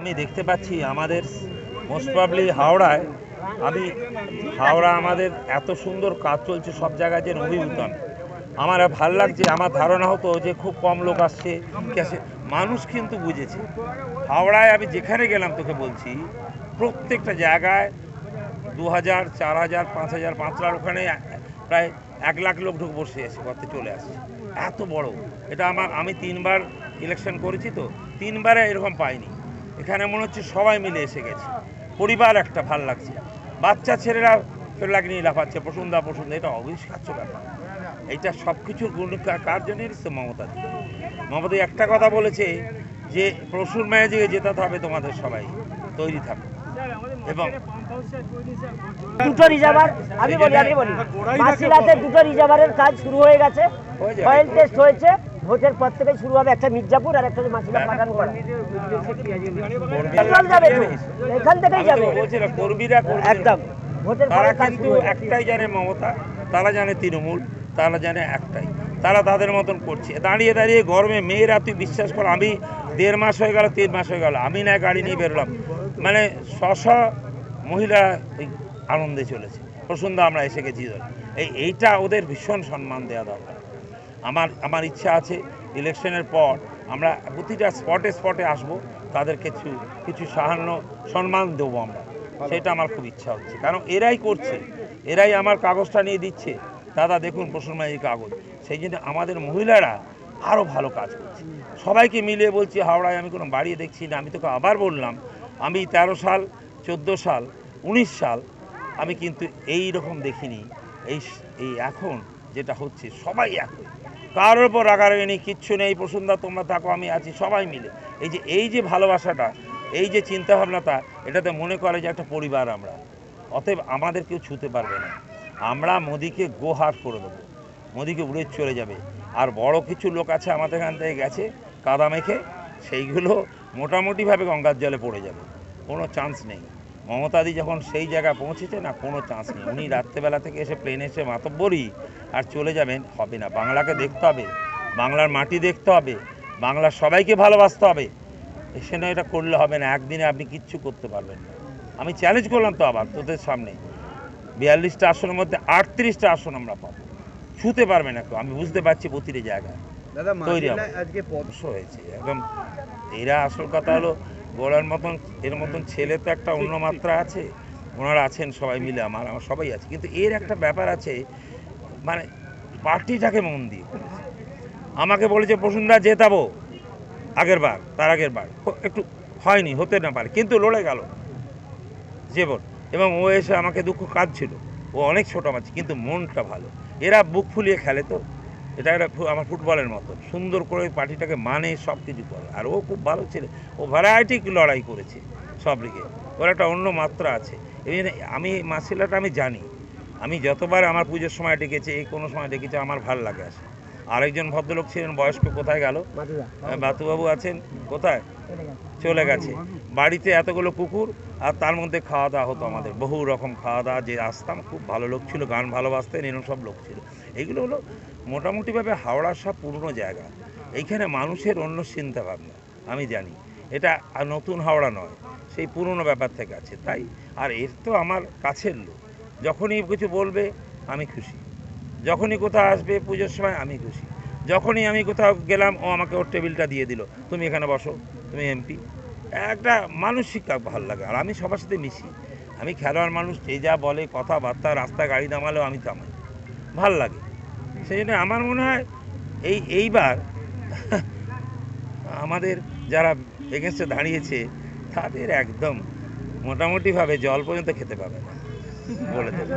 আমি দেখতে পাচ্ছি আমাদের মোস্ট প্রবলি হাওড়ায়। আমি, হাওড়া আমাদের এত সুন্দর কাজ চলছে, সব জায়গায় যে অভিভূত আমি আমার ভালো লাগছে, আমার ধারণা হতো যে খুব কম লোক আসছে মানুষ কিন্তু বুঝেছে। হাওড়ায় আমি যেখানে গেলাম তোকে বলছি, প্রত্যেকটা জায়গায় দু হাজার চার হাজার পাঁচ হাজার পাঁচ লাখ ওখানে প্রায় এক লাখ লোক ঢুকে বসে আছে করতে চলে আসছে। এত বড়। এটা আমার, আমি তিনবার ইলেকশন করেছি তো, তিনবারে এরকম পাইনি। এখানে মনে হচ্ছে সবাই মিলে এসে গেছে। পরিবার একটা ভালো লাগছে। বাচ্চা ছেলেরা ফেরলাগ নিয়ে লাফাচ্ছে পছন্দা পছন্দ এটা অবিশ্বাস্য ব্যাপার। এইটা সব কিছুর গুণ কার জন্য এসছে মমতা মমতা একটা কথা বলেছে যে প্রসুর ম্যাজিকে জেতাতে হবে তোমাদের সবাই তৈরি থাকো। এবং দুটো রিজার্ভার আমি বলি আমি বলি। দুটো রিজার্ভারের কাজ শুরু হয়ে গেছে। সয়েল টেস্ট হয়েছে। ভোটের পর থেকে শুরু হবে একটা মির্জাপুর আর একটা মাসিরা পাঠান করা। যাবে। এখান থেকেই যাবে। কর্মীরা। একদম। ভোটের তারা কিন্তু। একটাই জানে মমতা তারা জানে তৃণমূল তারা জানে একটাই। তারা তাদের মতন করছে। দাঁড়িয়ে দাঁড়িয়ে গরমে মেয়েরা তুই বিশ্বাস কর আমি দেড় মাস হয়ে গেল তিন মাস হয়ে গেল আমি না গাড়ি নিয়ে বেরোলাম। মানে শশ মহিলা ওই আনন্দে চলেছে। প্রসন্দা আমরা এসে গেছি। এই এইটা ওদের ভীষণ সম্মান দেওয়া দরকার। আমার আমার ইচ্ছা আছে ইলেকশনের পর আমরা প্রতিটা স্পটে স্পটে আসব তাদের কিছু কিছু সাহায্য সম্মান দেবো আমরা। সেটা আমার খুব ইচ্ছা হচ্ছে। কারণ এরাই করছে এরাই আমার কাগজটা নিয়ে দিচ্ছে। দাদা দেখুন প্রসন্ন এই কাগজ। সেই জন্য আমাদের মহিলারা আরও ভালো কাজ করছে। সবাইকে মিলিয়ে বলছি হাওড়ায় আমি কোনো বাড়িয়ে দেখছি না আমি তোকে আবার বললাম আমি তেরো সাল চোদ্দ সাল উনিশ সাল আমি কিন্তু এই রকম দেখিনি। এই এই এখন যেটা হচ্ছে সবাই এখন কারোর ওপর রাগারাগি নেই, কিচ্ছু নেই। প্রসন্দা তোমরা থাকো, আমি আছি, সবাই মিলে। এই যে এই যে ভালোবাসাটা, এই যে চিন্তাভাবনাটা, এটাতে মনে করে যে একটা পরিবার আমরা। অতএব আমাদের কেউ ছুতে পারবে না। আমরা মোদিকে গোহার করে দেবো। মোদিকে উড়ে চলে যাবে। আর বড় কিছু লোক আছে আমাদের এখান থেকে গেছে, কাদা মেখে, সেইগুলো মোটামুটিভাবে গঙ্গার জলে পড়ে যাবে। কোনো চান্স নেই। মমতাদি যখন সেই জায়গায় পৌঁছেছে না কোনো চান্স নেই। উনি রাত্রেবেলা থেকে এসে প্লেনে এসে মাতব্বরই আর চলে যাবেন হবে না। বাংলাকে দেখতে হবে বাংলার মাটি দেখতে হবে বাংলার সবাইকে ভালোবাসতে হবে। এসে না এটা করলে হবে না একদিনে আপনি কিচ্ছু করতে পারবেন না। আমি চ্যালেঞ্জ করলাম তো আবার তোদের সামনে। বিয়াল্লিশটা আসনের মধ্যে আটত্রিশটা আসন আমরা পাবো। ছুতে পারবে না কেউ আমি বুঝতে পারছি প্রতিটি জায়গায়। দাদা তৈরি হয়েছে একদম। এরা আসল কথা হলো গোড়ার মতন, এর মতন ছেলে তো একটা অন্য মাত্রা আছে। ওনারা আছেন সবাই মিলে, আমার আমার সবাই আছে। কিন্তু এর একটা ব্যাপার আছে মানে পার্টিটাকে মন দিয়ে আমাকে বলেছে বসুন্ধরা জেতাবো। আগের বার, তার আগের বার। একটু হয়নি, হতে না পারে, কিন্তু লড়ে গেল। জীবন এবং ও এসে আমাকে দুঃখ কাঁদছিল। ও অনেক ছোটো মাছ, কিন্তু মনটা ভালো। এরা বুক ফুলিয়ে খেলে তো। এটা একটা আমার ফুটবলের মতো সুন্দর করে পার্টিটাকে মানে সব কিছু করে। আর ও খুব ভালো ছেলে। ও ভ্যারাইটি লড়াই করেছে সব লিগে ওর একটা অন্য মাত্রা আছে। এই জন্য আমি মাসিলাটা আমি জানি। আমি যতবার আমার পুজোর সময় ডেকেছি এই কোনো সময় ডেকেছে আমার ভালো লাগে আসে। আরেকজন ভদ্রলোক ছিলেন বয়স্ক কোথায় গেল? মাদুরা, বাতুবাবু আছেন? কোথায়? চলে গেছে। বাড়িতে এতগুলো কুকুর আর তার মধ্যে খাওয়া দাওয়া হতো আমাদের। বহু রকম খাওয়া দাওয়া যে আসতাম, খুব ভালো লোক ছিল, গান ভালোবাসতেন এরকম সব লোক ছিল। এইগুলো হলো মোটামুটিভাবে হাওড়ার সব পুরনো জায়গা। এইখানে মানুষের অন্য চিন্তা ভাবনা আমি জানি। এটা আর নতুন হাওড়া নয়, সেই পুরনো ব্যাপার থেকে আছে, তাই? আর এর তো আমার কাছের লোক। যখনই কিছু বলবে, আমি খুশি। যখনই কোথাও আসবে পুজোর সময়, আমি খুশি। যখনই আমি কোথাও গেলাম, ও আমাকে ওর টেবিলটা দিয়ে দিল। তুমি এখানে বসো, তুমি এমপি একটা মানসিক ভালো লাগে, আর আমি সবার সাথে মিশি। আমি খেলোয়াড় মানুষ, যে যা বলে, কথাবার্তা, রাস্তা গাড়ি নামালেও আমি থামাই ভালো লাগে। সেই জন্য আমার মনে হয়, এই, এইবার আমাদের যারা এগেনস্টে দাঁড়িয়েছে, তাদের একদম মোটামুটিভাবে জল পর্যন্ত খেতে পাবে না। বলে দেবে।